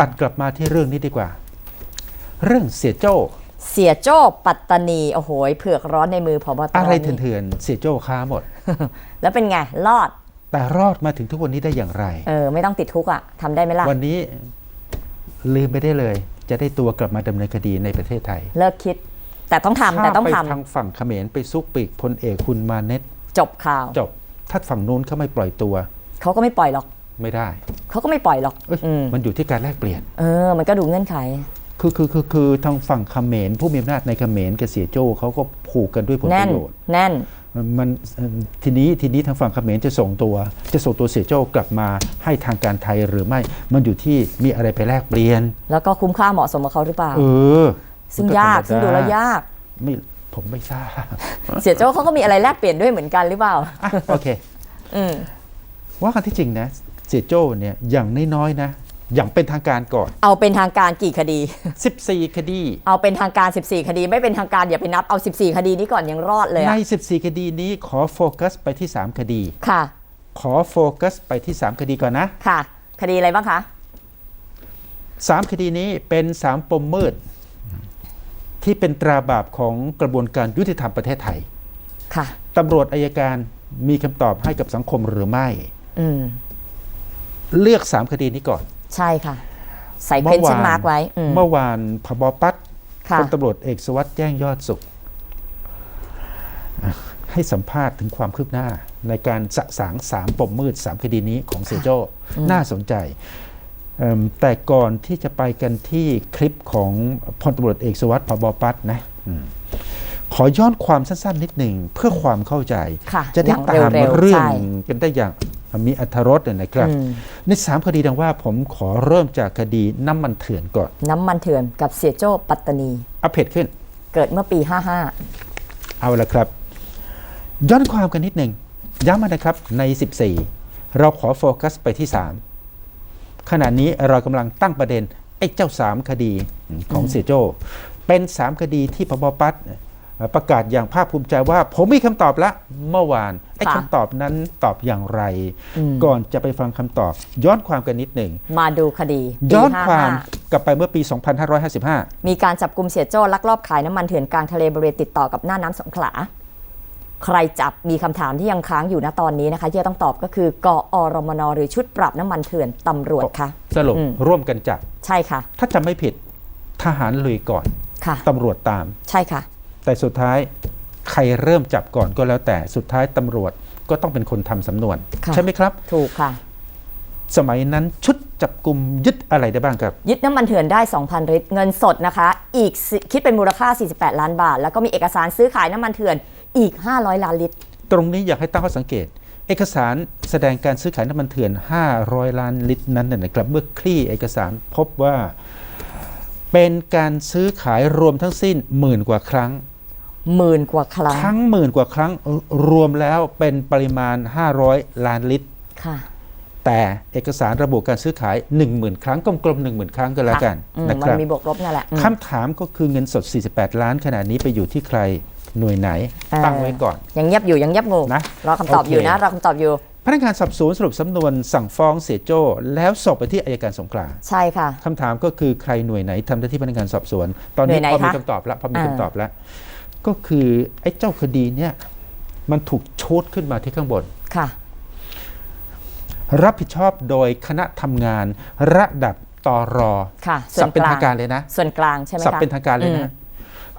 ตัดกลับมาที่เรื่องนี้ดีกว่า เรื่องเสียโจ้ เสียโจ้ปัตตานีโอ้โหเผือกร้อนในมือพบตรอะไรนี่เถื่อนๆเสียโจ้ค้าหมด แล้วเป็นไงรอด แต่รอดมาถึงทุกวันนี้ได้อย่างไร เออไม่ต้องติดคุกอะทำได้ไหมล่ะวันนี้ลืมไปได้เลย จะได้ตัวกลับมาดำเนินคดีในประเทศไทย เลิกคิด แต่ต้องทำแต่ต้องไปทำทางฝั่งเขมรไปซุกปีกพลเอกคุณมาเน็ตจบข่าวจบถ้าฝั่งนู้นเขาไม่ปล่อยตัว เขาก็ไม่ปล่อยหรอก ไม่ได้ เขาก็ไม่ปล่อยหรอกเอ้ยอืมมันอยู่ที่การแลกเปลี่ยน เออ มันก็ดูเงื่อนไข คือคือคือคือทางฝั่งเขมรผู้มีอำนาจในเขมรกับเสียโจ้เขาก็ผูกกันด้วยผลปแน่นระโยชน์แน่นมันเอ่อทีนี้ทีนี้ทางฝั่งเขมรจะส่งตัว จะส่งตัวเสียโจ้กลับมาให้ทางการไทยหรือไม่ มันอยู่ที่มีอะไรไปแลกเปลี่ยน แล้วก็คุ้มค่าเหมาะสมกับเขาหรือเปล่า เออ ซึ่งมันยากธรรมซึ่งดูแล้วยากไม่ผมไม่ทราบเสียโจ้เขาก็มีอะไรแลกเปลี่ยนด้วยเหมือนกันหรือเปล่าอะโอเคอืมว่ากันที่จริงนะ เสียโจ้เนี่ยอย่างน้อยๆนะอย่างเป็นทางการก่อน เอาเป็นทางการกี่คดี 14 คดี เอาเป็นทางการ 14 คดี ไม่เป็นทางการอย่าไปนับเอา 14 คดีนี้ก่อนยังรอดเลยในอะ14 คดีนี้ขอโฟกัสไปที่ 3 คดีค่ะ ขอโฟกัสไปที่ 3 คดีก่อนนะค่ะ คดีอะไรบ้างคะ3คดีนี้เป็น 3 ปมมืด ที่เป็นตราบาปของกระบวนการยุติธรรมประเทศไทยค่ะตำรวจอายการมีคำตอบให้กับสังคมหรือไม่อืม เลือก 3 คดีนี้ก่อน ใช่ค่ะ ใส่เพนชั่นมาร์กไว้อืมเมื่อวานพบปัตค่ะพลตำรวจเอกสวัสด์แจ้งยอดสุข ให้สัมภาษณ์ถึงความคืบหน้า ในการสะสางสามปมมืดสามคดีนี้ของเสียโจ้น่าสนใจเอิ่มแต่ก่อนที่จะไปกันที่คลิปของพลตำรวจเอกสวัสดิ์พบปัตนะอืมขอย้อนความสั้นๆ นิดหนึ่งเพื่อความเข้าใจค่ะจะได้อย่างตามเร็วๆเรื่องใช่กันได้อย่าง มีอัธรสเนี่ยนะครับอืมในสามคดีดังว่าผมขอเริ่มจากคดีน้ำมันเถื่อนก่อน น้ำมันเถื่อนกับเสียโจ้ปัตตานีอัปเดตขึ้น เกิดเมื่อปีเอาละครับ ย้อนความกันนิดหนึ่งย้ำมานะครับใน 14 เราขอโฟกัสไปที่ 3 ขณะนี้เรากำลังตั้งประเด็นไอ้เจ้า 3 คดีของเสียโจ้เป็น 3 คดีที่พบปัตเอ่อ ประกาศอย่างภาคภูมิใจว่า ผมมีคำตอบละเมื่อวานไอ้ค่ะคำตอบนั้นตอบอย่างไรอืมก่อนจะไปฟังคำตอบ ย้อนความกันนิดหนึ่ง55มาดูคดีปีย้อนความ55กลับไปเมื่อปี 2555 มีการจับกลุ่มเสียโจ้ลักลอบขายน้ำมันเถื่อนกลางทะเลบริเวณติดต่อกับหน้าน้ำสงขลา ใครจับมีคำถามที่ยังค้างอยู่นะตอนนี้นะคะที่จะต้องตอบก็คือกอรมนหรือชุดปรับน้ำมันเถื่อนตำรวจค่ะสรุปอืมร่วมกันจับใช่ค่ะ ถ้าจำไม่ผิดทหารลุยก่อนค่ะตำรวจตาม ใช่ค่ะ แต่สุดท้ายใครเริ่มจับก่อนก็แล้วแต่สุดท้ายตำรวจก็ต้องเป็นคนทำสำนวน ค่ะ ใช่ไหมครับ ถูกค่ะ สมัยนั้นชุดจับกลุ่มยึดอะไรได้บ้างครับ ยึดน้ำมันเถื่อนได้ 2,000 ลิตร เงินสดนะคะ อีกสิคิดเป็นมูลค่า 48 ล้านบาท แล้วก็มีเอกสารซื้อขายน้ำมันเถื่อนอีก 500 ล้านลิตร ตรงนี้อยากให้ตั้งข้อสังเกต เอกสารแสดงการซื้อขายน้ำมันเถื่อน 500 ล้านลิตรนั้นนะนะครับเมื่อคลี่เอกสารพบว่า เป็นการซื้อขายรวมทั้งสิ้นหมื่นกว่าครั้ง หมื่นกว่าครั้ง ทั้งหมื่นกว่าครั้งรวมแล้วเป็นปริมาณ 500 ล้านลิตร ค่ะ แต่เอกสารระบุการซื้อขาย 10,000 ครั้งกลมๆ10,000 ครั้งก็แล้วกันอืมนะคมันรับมีบวกลบนั่นแหละอืมคำถามก็คือเงินสด 48 ล้านขนาดนี้ไปอยู่ที่ใครหน่วยไหนเอ่อตั้งไว้ก่อน ยังเงียบอยู่ยังเงียบงูนะรอคำตอบโอเคอยู่นะรอคำตอบอยู่พนักงานสอบสวนสรุปสำนวนสั่งฟ้องเสียโจ้แล้วส่งไปที่อายการสงขลาใช่ค่ะคำถามก็คือใครหน่วยไหนทำหน้าที่พนักงานสอบสวน ตอนหน่นี้วยไหนพอมีคะคำตอบแล้วพอมีอ่าคำตอบแล้ว ก็คือไอ้เจ้าคดีเนี่ยมันถูกโชดขึ้นมาที่ข้างบน ค่ะ รับผิดชอบโดยคณะทำงานระดับตอรอค่ะส่สัวบนเป็นกลาทางงการเลยนะ ส่วนกลางใช่ไหมสับคะเป็นทางการเลยอืนะม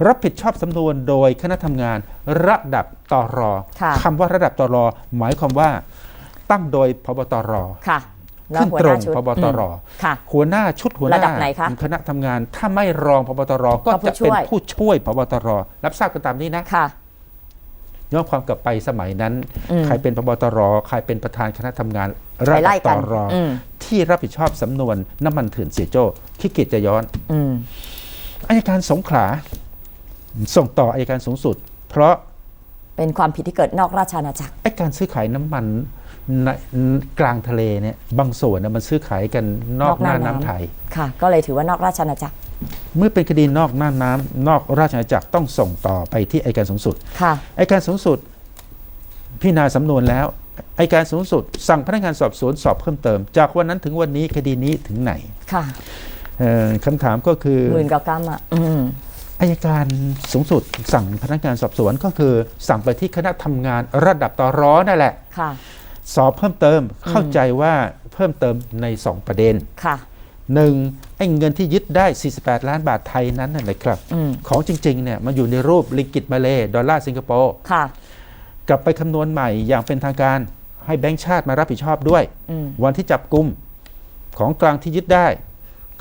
รับผิดชอบสำนวนโดยคณะทำงานระดับตอรอค่ะคำว่าระดับตอรอหมายความว่าตั้งโดยพบตรค่ะแล้ว ขึ้นหัวตหรน้างชุดพบตรอืมค่ะหัวหน้าชุดหัวหน้าระดับไหนคะคณะทำงาน ถ้าไม่รองพบตรก็ก็ผู้จะเป็นช่วยผู้ช่วยพบตรรับทราบกันตามนี้นะค่ะย้อนความกลับไปสมัยนั้นอืมใครเป็นพบตรใครเป็นประธานคณะทำงานไประไล่ดับกัตนรอืมที่รับผิดชอบสำนวนน้ำมันเถื่อนเสียโจ้ขี้เกียจจะย้อนอืมอายการสงขลาส่งต่ออายการสูงสุด เพราะเป็นความผิดที่เกิดนอกราชอาณาจักรไอ้การซื้อขายน้ำมัน ในกลางทะเลเนี่ยบางส่วนน่ะมันซื้อขายกันนอกนอกหหน้าน้าน้ำน้ำไทย ค่ะ ก็เลยถือว่านอกราชอาณาจักร เมื่อเป็นคดีนอกหน้าน้ำนอกราชอาณาจักรต้องส่งต่อไปที่อัยการสูงสุดค่ะ อัยการสูงสุดพิจารณาสำนวนแล้วอัยการสูงสุด สั่งพนักงานสอบสวนสอบเพิ่มเติม จากวันนั้นถึงวันนี้คดีนี้ถึงไหนค่ะ เอ่อคำถามก็คือ หมื่นกว่ากรัมอะ อืม อายการสูงสุด สั่งพนักงานสอบสวนก็คือ สั่งไปที่คณะทำงานระดับตรอนั่นแหละ ค่ะ สอบเพิ่มเติมเข้าใจว่าเพิ่มเติมใน 2 ประเด็นค่ะหนึ่งไอ้เงินที่ยึดได้ 48 ล้านบาทไทยนั้นน่ะนะครับอืมของจริงๆเนี่ยมันอยู่ในรูปลิงกิตมาเลดอลลาร์สิงคโปร์ค่ะกลับไปคำนวณใหม่อย่างเป็นทางการให้แบงก์ชาติมารับผิดชอบด้วยอืมวันที่จับกลุ่มของกลางที่ยึดได้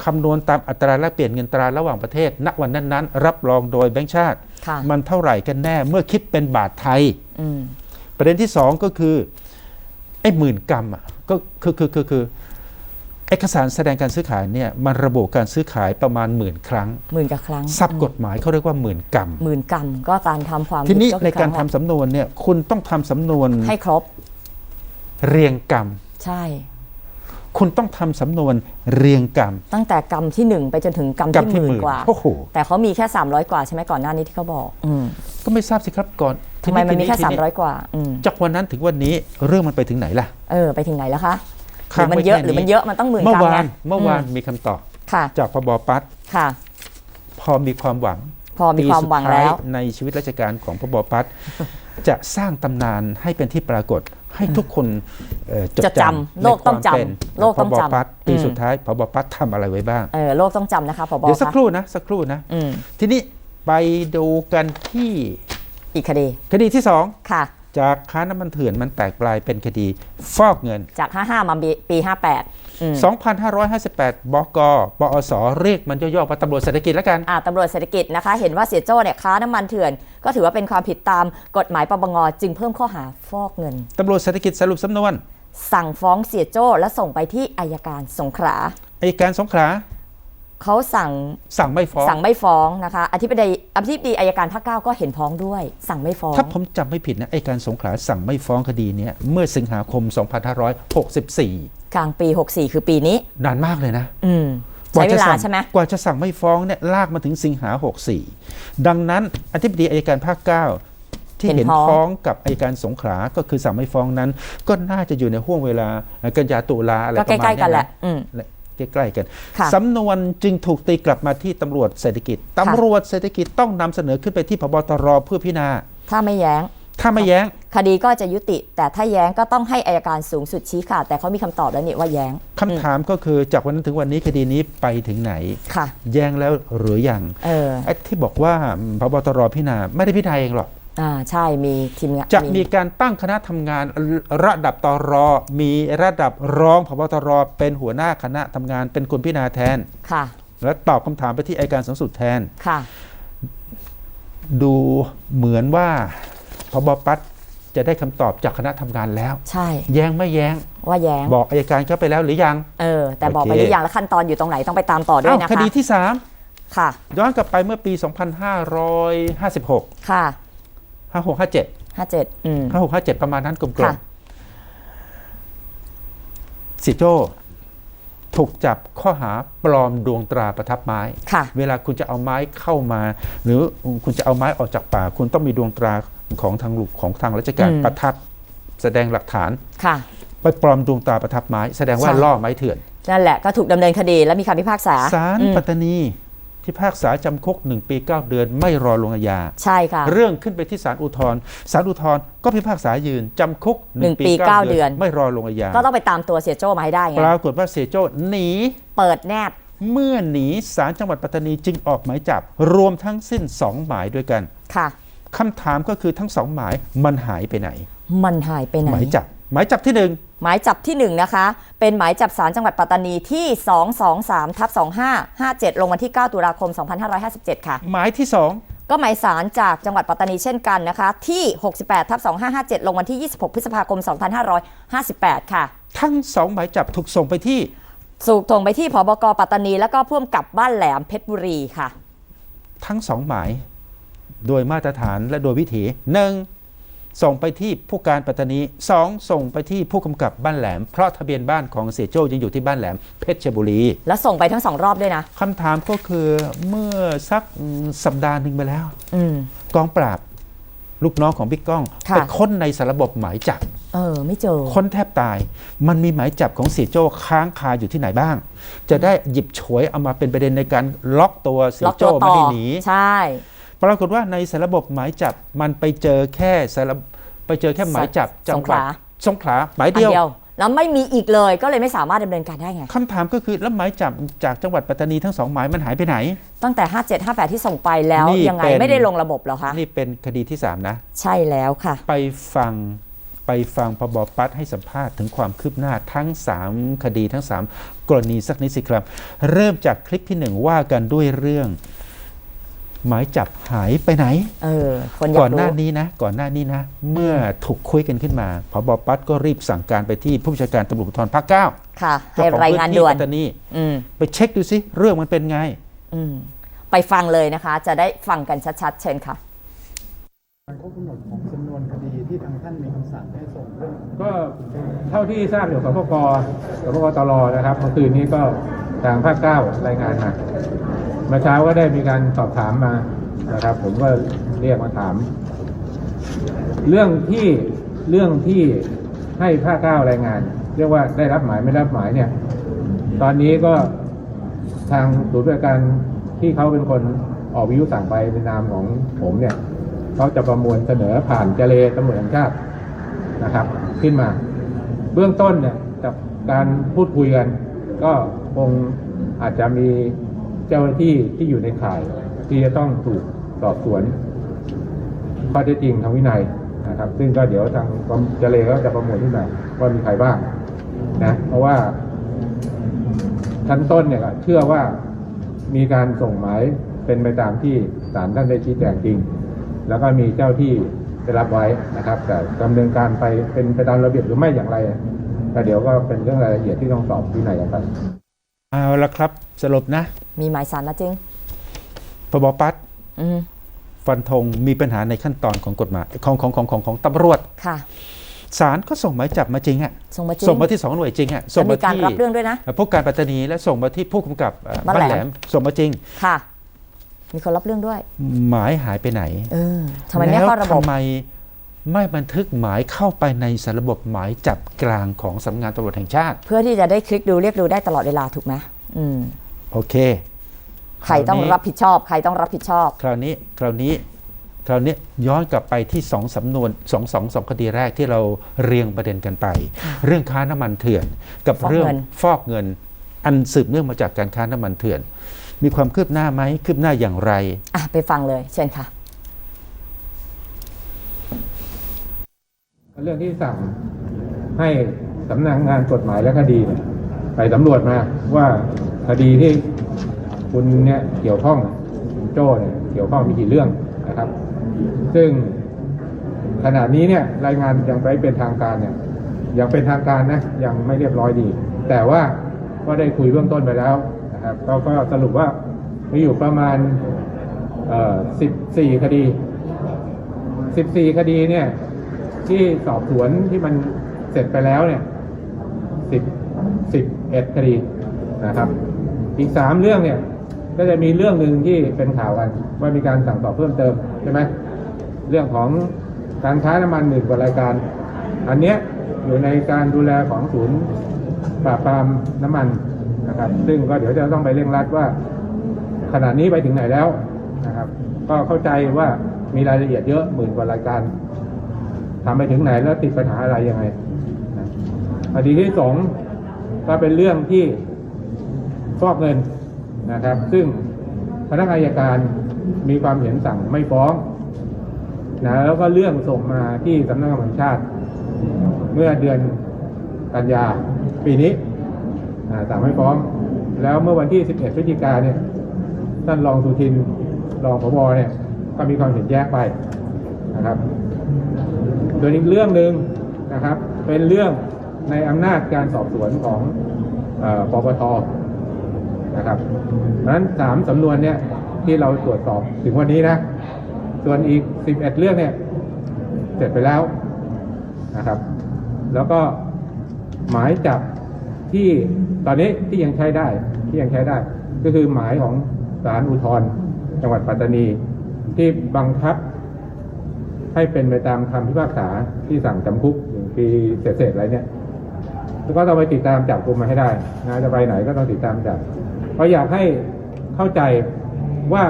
คำนวณตามอัตราแลกเปลี่ยนเงินตราระหว่างประเทศ ณวันนั้นๆ รับรองโดยแบงก์ชาติค่ะมันเท่าไหร่กันแน่เมื่อคิดเป็นบาทไทยอืมประเด็นที่สองก็คือไอ้หมื่นกรัมอะก็คือคือคือคือเอกสารแสดงการซื้อขายเนี่ยมันระบุการซื้อขายประมาณหมื่นครั้งหมื่นกว่าครั้งศัพท์กฎหมายเขาเรียกว่าหมื่นกรัมหมื่นกรัมก็การทำความทีนี้ผิดในคือการคทำงละสำนวนเนี่ยคุณต้องทำสำนวนให้ครบ เรียงกรรมใช่ คุณต้องทำสำนวนเรียงกรรม ตั้งแต่กรรมที่หนึ่งไปจนถึงกรรมกรรมที่ที่หหมื่มื่นนกว่าโอ้โหแต่เขามีแค่ 300 กว่าใช่ไหมก่อนหน้านี้ที่เขาบอกอืมก็ไม่ทราบสิครับก่อนทำไมมันมีแค่ทีนี้300 กว่าอืมจากวันนั้นถึงวันนี้เรื่องมันไปถึงไหนล่ะเออไปถึงไหนแล้วคะหค้ารืงอมันไว้เยอะแค่หรือมันเยอะมันต้องหมื่นเมื่กอรัมวาไงนเมื่อวานมีคำตอบค่ะจากพบปัดค่ะพอมีความหวัง พอมีความหวังปีสุดท้ยแล้วในชีวิตราชการของพบปัดจะสร้างตำนานให้เป็นที่ปรากฏให้ทุกคนเอ่อจดจะจำจำโลกต้องจำในความเป็นโลกต้องจำพบปัดปีอืมสุดท้ายพบปัดทำอะไรไว้บ้างเออโลกต้องจำนะคะผบเดี๋ยวสักคะครู่นะสักครู่นะอืมทีนี้ไปดูกันที่อีกคดี คดีที่สองค่ะ จากค้าน้ำมันเถื่อนมันแตกปลายเป็นคดีฟอกเงิน จาก 55 มาปีปี58อืม 2,558 บก ปอส เรียกมันย่อๆว่าตำรวจเศรษฐกิจแล้วกัน อ่าตำรวจเศรษฐกิจนะคะ เห็นว่าเสียโจ้เนี่ยค้าน้ำมันเถื่อน ก็ถือว่าเป็นความผิดตามกฎหมายปปงจึงเพิ่มข้อหาฟอกเงิน ตำรวจเศรษฐกิจสรุปสำนวน สั่งฟ้องเสียโจ้และส่งไปที่อายการสงขลาอายการสงขลาเขาสั่งสั่งไม่ฟ้อง สั่งไม่ฟ้องนะคะอธิบดีอธิบดีอายการภาคเก้าก็เห็นพ้องด้วย สั่งไม่ฟ้อง ถ้าผมจำไม่ผิดนะอายการสงขลาสั่งไม่ฟ้องคดีเนี้ยเมื่อสิงหาคม 2564 กลางปี 64 คือปีนี้ นานมากเลยนะ อืมใช้เวลาสั่งใช่ไหมกว่าจะสั่งไม่ฟ้องเนี่ยลากมาถึงสิงหา 64 ดังนั้นอธิบดีอายการภาค 9 ที่เห็นพ้องกับอายการสงขลาก็คือสั่งไม่ฟ้องนั้น ก็น่าจะอยู่ในห่วงเวลากันยาตุลาอะไรก็ประใกมาณล้ๆกันแหละเยอืมและใกล้ๆกันค่ะสำนวนจึงถูกตีกลับมาที่ตำรวจเศรษฐกิจ ตำรวจเศรษฐกิจต้องนำเสนอขึ้นไปที่พบตรเพื่อพิจารณา ถ้าไม่แย้ง ถ้าไม่แย้ง คดีก็จะยุติ แต่ถ้าแย้งก็ต้องให้อายการสูงสุดชี้ขาดแต่เขามีคำตอบแล้วนี่ว่าแย้งคำถามก็คือจากวันนั้นถึงวันนี้คดีนี้ไปถึงไหนค่ะ แย้งแล้วหรือยังเออไอ้ที่บอกว่าพบตรพิจารณาไม่ได้พิจารณาเองหรอกอ่าใช่มีทีมงานจะมีการตั้งคณะทำงานระดับตรมีระดับรองพบตรเป็นหัวหน้าคณะทำงานเป็นคนพิจารณาแทนค่ะ และตอบคำถามไปที่อัยการสูงสุดแทนค่ะ ดูเหมือนว่าพ บปัดจะได้คำตอบจากคณะทำงานแล้ว ใช่ แย้งไม่แย้ง ว่าแย้ง บอกอายการเข้าไปแล้วหรือยัง เออ แต่บอกไปหรือยังแล้วขั้นตอนอยู่ตรงไหนต้องไปตามต่อด้วยนะคะคดีที่ค่ะ ย้อนกลับไปเมื่อปี 2556 ค่ะ 5657 57อืม5657 ประมาณนั้นกลมๆสิโจถูกจับข้อหาปลอมดวงตราประทับไม้ เวลาคุณจะเอาไม้เข้ามา หรือคุณจะเอาไม้ออกจากป่า คุณต้องมีดวงตรา ของทางลูกของทางราชการอืมประทับแสดงหลักฐานค่ะไปปลอมดวงตราประทับไม้ แสดงว่าใช่ล่อไม้เถื่อน นั่นแหละก็ถูกดำเนินคดีและมีคำพิพากษาศาลอืมปัตตานีที่พากษาจำคุก1ปี 9 เดือนไม่รอลงอาญาใช่ค่ะ เรื่องขึ้นไปที่ศาลอุทธรณ์ศาลอุทธรณ์ก็พิพากษายืนจำคุกหนึ่ง1ปีปี9เก้าเดือนเดือน ไม่รอลงอาญาก็ต้องไปตามตัวเสียโจ้มาให้ได้ไงปรากฏว่าเสียโจ้หนีเปิดแนบเมื่อหนีศาลจังหวัดปัตตานีจึงออกหมายจับ รวมทั้งสิ้น 2 หมายด้วยกันค่ะ คำถามก็คือทั้งสองหมายมันหายไปไหน มันหายไปไหน หมายจับ หมายจับที่หนึ่งหมายจับที่ 1 นะคะ เป็นหมายจับศาลจังหวัดปัตตานีที่ 223ทับ2557 ลงวันที่ 9 ตุลาคม 2557 ค่ะ หมายที่สองก็หมายสารจากจังหวัดปัตตานีเช่นกันนะคะ ที่ 68ทับ2557 ลงวันที่ 26 พฤษภาคม 2558 ค่ะ ทั้งสองหมายจับถูกส่งไปที่สูกส่งไปที่ผบกปัตตานี แล้วก็พ่วงกับบ้านแหลมเพชรบุรีค่ะ ทั้งสองหมาย โดยมาตรฐานและโดยวิถีหนึ่งส่งไปที่ผู้การปัตตานีสองส่งไปที่ผู้กำกับบ้านแหลม เพราะทะเบียนบ้านของเสียโจ้ยังอยู่ที่บ้านแหลมเพชรบุรี แล้วส่งไปทั้งสองรอบด้วยนะคำถามก็คือเมื่อสักอืมสัปดาห์หนึ่งไปแล้วอืมกองปราบ ลูกน้องของบิ๊กก้องค่ะไปค้นในสารบบหมายจับเออไม่เจอค้นแทบตาย มันมีหมายจับของเสียโจ้ค้างคาอยู่ที่ไหนบ้าง จะได้หยิบฉวยเอามาเป็นประเด็นในการล็อกตัวเสีล็ยอกตัโจ้วไม่ต่อให้หนีใช่ ปรากฏว่าในสารระบบหมายจับมันไปเจอแค่สารไปเจอแค่หมายจับจังหวัดสงขลาหมายอันเดียวเดียวแล้วไม่มีอีกเลยก็เลยไม่สามารถดำเนินการได้ไงคำถามก็คือแล้วหมายจับจากจังหวัดปัตตานีทั้งสองหมายมันหายไปไหน ตั้งแต่ 57 58 ที่ส่งไปแล้วนี่ยังไงเป็นไม่ได้ลงระบบเหรอคะ นี่เป็นคดีที่ 3 นะ ใช่แล้วค่ะ ไปฟังไปฟังพบปัดให้สัมภาษณ์ถึงความคืบหน้าทั้ง 3 คดีทั้ง 3 กรณีสักนิดสิครับ เริ่มจากคลิปที่หนึ่งว่ากันด้วยเรื่อง หมายจับหายไปไหนเออคนอยาก่อกนหน้ารู้นี้นะ ก่อนหน้านี้นะ เมื่อถูกคุยกันขึ้นมาพบปัดก็รีบสั่งการไปที่ผู้บัญชาการตำรวจภูธรภาคเก้าค่ะเจ้ให้ของรายพื้งานนที่ด่วนปัตตานีอืมไปเช็คดูสิเรื่องมันเป็นไงอืมไปฟังเลยนะคะ จะได้ฟังกันชัดๆ เชิญค่ะ การครบกำหนดของสำนวนคดีที่ทางท่านมีคำสั่งให้ส่งเรื่องก็เท่าที่ทราบอยู่สพกสพกตรนะครับเมื่อคืนนี้ก็ทางภาคเก้ารายงานมาเมื่อเช้าก็ได้มีการสอบถามมานะครับ ผมก็เรียกมาถาม เรื่องที่เรื่องที่ให้ภาคเก้ารายงาน เรียกว่าได้รับหมายไม่รับหมายเนี่ย ตอนนี้ก็ทางศูนย์บริการที่เขาเป็นคนออกวิทยุสั่งไปในนามของผมเนี่ย เขาจะประมวลเสนอผ่านเจเลตำรวจแห่งชาตินะครับ ขึ้นมา เบื้องต้นเนี่ยกับการพูดคุยกันก็คงอาจจะมีเจ้าหน้าที่ที่อยู่ในข่ายที่จะต้องถูกสอบสวนข้อเท็จจริงทางวินัยนะครับ ซึ่งก็เดี๋ยวทางกรมเจเลก็จะประมวลขึ้นมาว่ามีใครบ้างนะเพราะว่าชั้นต้นเนี่ยเชื่อว่ามีการส่งหมายเป็นไปตามที่ศาลท่านได้ชี้แจงจริง แล้วก็มีเจ้าที่ได้รับไว้นะครับแต่ดำเนินการไปเป็นไปตามระเบียบหรือไม่อย่างไรก็เดี๋ยวก็เป็นเรื่องรายละเอียดที่ต้องสอบวินัยกันไปเอาละครับสรุปนะ มีหมายสารมาจริงพบปัดอืมฟันธงมีปัญหาในขั้นตอนของกฎหมายของของของของของตำรวจค่ะศาลก็ส่งหมายจับมาจริงอะส่งมาจริงส่งมาที่สองหน่วยจริงอะส่จะงมีมาการที่รับเรื่องด้วยนะผู้การปัตตานีและส่งมาที่ผู้กำกับเอ่อบ้านบ้านแหแหลลมมส่งมาจริงค่ะ มีคนรับเรื่องด้วย หมายหายไปไหนเออทำไมไม่แล้วเข้าระบบทำไมไม่บันทึกหมายเข้าไปในสารระบบหมายจับกลางของสำนักงานตำรวจแห่งชาติ เพื่อที่จะได้คลิกดูเรียกดูได้ตลอดเวลาถูกไหมอืมโอเค ใครต้องคราวนี้รับผิดชอบ ใครต้องรับผิดชอบ คราวนี้ คราวนี้ คราวนี้ย้อนกลับไปที่สองสำนวนสองสองสองคดีแรกที่เราเรียงประเด็นกันไป เรื่องค้าน้ำมันเถื่อนกับฟอกเงินเรื่องฟอกเงิน อันสืบเนื่องมาจากการค้าน้ำมันเถื่อน มีความคืบหน้าไหมคืบหน้าอย่างไรอะไปฟังเลยเชิญค่ะ เรื่องที่สั่งให้สำนักงานกฎหมายและคดีเนี่ยไปสำรวจมาว่าคดีที่คุณเนี่ยเกี่ยวข้องอะคุณโจ้เนี่ยเกี่ยวข้องมีกี่เรื่องนะครับ ซึ่งขณะนี้เนี่ยรายงานยังไปเป็นทางการเนี่ยยังเป็นทางการนะยังไม่เรียบร้อยดี แต่ว่า ก็ได้คุยเบื้องต้นไปแล้วนะครับก็ก็สรุปว่ามีอยู่ประมาณเอ่อ14 คดี 14 คดีเนี่ย ที่สอบสวนที่มันเสร็จไปแล้วเนี่ยสิบสิบเอ็ดคดีนะครับ อีกสามเรื่องเนี่ย ก็จะมีเรื่องหนึ่งที่เป็นข่าวกันว่ามีการสั่งสอบเพิ่มเติมใช่ไหมเรื่องของการค้าน้ำมันหนกว่ารายการ อันเนี้ยอยู่ในการดูแลของศูนย์ ปราบปรามน้ำมันนะครับ ซึ่งก็เดี๋ยวจะต้องไปเร่งรัดว่า ขณะนี้ไปถึงไหนแล้วนะครับ ก็เข้าใจว่ามีรายละเอียดเยอะหมื่นกว่ารายการทำไปถึงไหนแล้วติดปัญหาอะไรยังไงนะคดีที่สองก็เป็นเรื่องที่ฟอกเงินนะครับ ซึ่งพนักงานอัยการมีความเห็นสั่งไม่ฟ้องนะแล้วก็เรื่องส่งมาที่สำนักงานแห่งชาติ เมื่อเดือนกันยา ปีนี้อ่าสั่งไม่ฟ้อง แล้วเมื่อวันที่ 11พฤศจิกาเนี่ยท่านรองสุทินรองผบเนี่ยก็มีความเห็นแยกไปนะครับส่วนอีกเรื่องหนึ่งนะครับ เป็นเรื่องในอำนาจการสอบสวนของอปปทนะครับนั้นสามสำนวนเนี่ยที่เราตรวจสอบถึงวันนี้นะ ส่วนอีก 11 เรื่องเนี่ยเสร็จไปแล้วนะครับ แล้วก็หมายจับ ที่ตอนนี้ที่ยังใช้ได้ที่ยังใช้ได้ ก็คือหมายของศาลอุทธรณ์จังหวัดปัตตานี ที่บังคับ ให้เป็นไปตามคำพิพากษาที่สั่งจำคุกปีเศษๆอะไรเนี่ยก็ต้องไปติดตามจับกลุ่มมาให้ได้นะจะไปไหนก็ต้องติดตามจับเพราะอยากให้เข้าใจว่า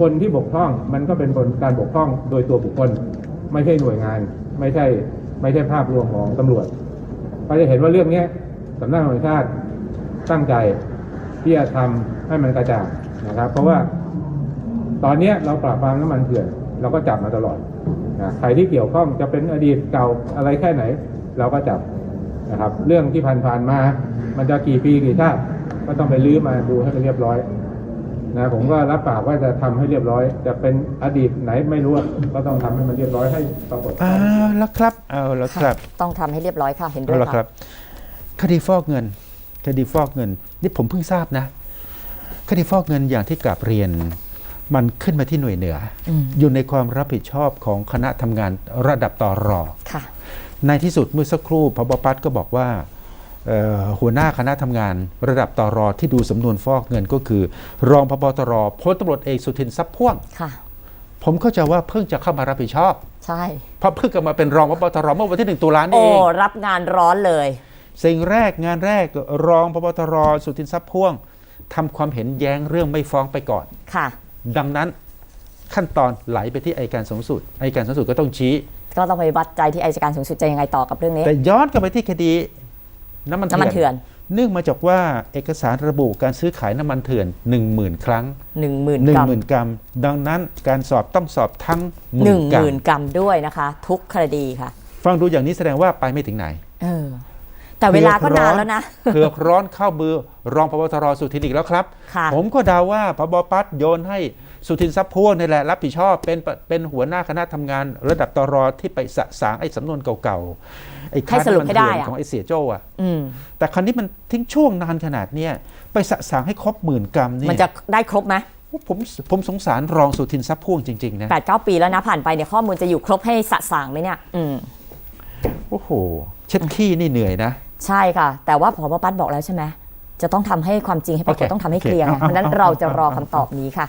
คนที่บกพร่องมันก็เป็นผลการบกพร่องโดยตัวบุคคล ไม่ใช่หน่วยงาน ไม่ใช่ไม่ใช่ภาพรวมของตำรวจก็จะเห็นว่าเรื่องเนี้ย สำนักงานตำรวจแห่งชาติตั้งใจที่จะทำให้มันกระจ่างนะครับ เพราะว่าตอนเนี้ยเราปราบปรามน้ำมันเถื่อนเราก็จับมาตลอดนะใครที่เกี่ยวข้องจะเป็นอดีตเก่าอะไรแค่ไหน เราก็จับนะครับ เรื่องที่ผ่านๆมา มันจะกี่ปีกี่ชาติก็ต้องไปลื้อมาดูให้มันเรียบร้อยนะผมก็รับปากว่าจะทำให้เรียบร้อย จะเป็นอดีตไหนไม่รู้อะก็ต้องทำให้มันเรียบร้อยให้ปรากฏเอาละครับเอาละครับ ต้องทำให้เรียบร้อยค่ะเห็นด้วเอายละครัค่ะบ คดีฟอกเงิน คดีฟอกเงิน นี่ผมเพิ่งทราบนะ คดีฟอกเงินอย่างที่กลับเรียน มันขึ้นมาที่หน่วยเหนืออมอยู่ในความรับผิดชอบของคณะทำงานระดับต่อรอค่ะในที่สุดเมื่อสักครู่พบปัตก็บอกว่าเอ่อหัวหน้าคณะทำงานระดับต่อรอที่ดูสำนวนฟอกเงินก็คือ รองพบตรพลตำรวจเอกสุทินทรัพย์พ่วงค่ะผมเข้าใจว่าเพิ่งจะเข้ามารับผิดชอบ ใช่เพราะเพิ่งจะมาเป็นรองพบตรเมื่อวันที่หนึ่งตุลานี่โอ้เองรับงานร้อนเลย สิ่งแรกงานแรกรองพบตรสุทินทรัพย์พ่วงทำความเห็นแย้งเรื่องไม่ฟ้องไปก่อนค่ะ ดังนั้นขั้นตอนไหลไปที่อัยการสูงสุดอัยการสูงสุดก็ต้องชี้ ก็ต้องไปวัดใจที่อายการสูงสุดจะยังไงต่อกับเรื่องนี้ แต่ย้อนกลับไปที่คดีน้ำมันน้ำมันเถื่อน เนื่องมาจากว่าเอกสารระบุการซื้อขายน้ำมันเถื่อน 10,000 ครั้งหนึ่งหมื่นกรัม10,000กรัม ดังนั้นการสอบต้องสอบทั้งหหมื่นึ่นงกหรัมมื่นกรัมด้วยนะคะ ทุกคดีค่ะ ฟังดูอย่างนี้แสดงว่าไปไม่ถึงไหน เออ แต่เวลาก็นานแล้วนะเผือกร้อนเข้ามือรองพบตรสุทินอีกแล้วครับค่ะผมก็เดาว่าพบปัตโยนให้สุทินทรัพย์พ่วงนี่แหละรับผิดชอบเป็นเป็นหัวหน้าคณะทำงาน ระดับตรที่ไปสะสางไอ้สำนวนเก่าๆไอ้ให้สรุปให้ได้ค้าน้ำมันเถื่อนอะของไอ้เสียโจ้อะอืมแต่ครั้นี้มันทิ้งช่วงนานขนาดเนี้ยไปสะสางให้ครบหมื่นกรัมนี่มันจะได้ครบไหมผมผมสงสารรองสุทินทรัพย์พ่วงจริงๆนะแปดเก้าปีแล้วนะผ่านไปเนี่ยข้อมูลจะอยู่ครบให้สะสางไหมเนี่ยอืมโอ้โห เช็ดขี้นี่เหนื่อยนะ ใช่ค่ะ แต่ว่าพอปัดบอกแล้วใช่ไหมจะต้องทำให้ความจริงให้ปรากฏโอเคต้องทำให้โอเคเคลียร์ไงเอาเพราะฉะนั้นเอาเราจะรอเอาคำตอบนี้ค่ะ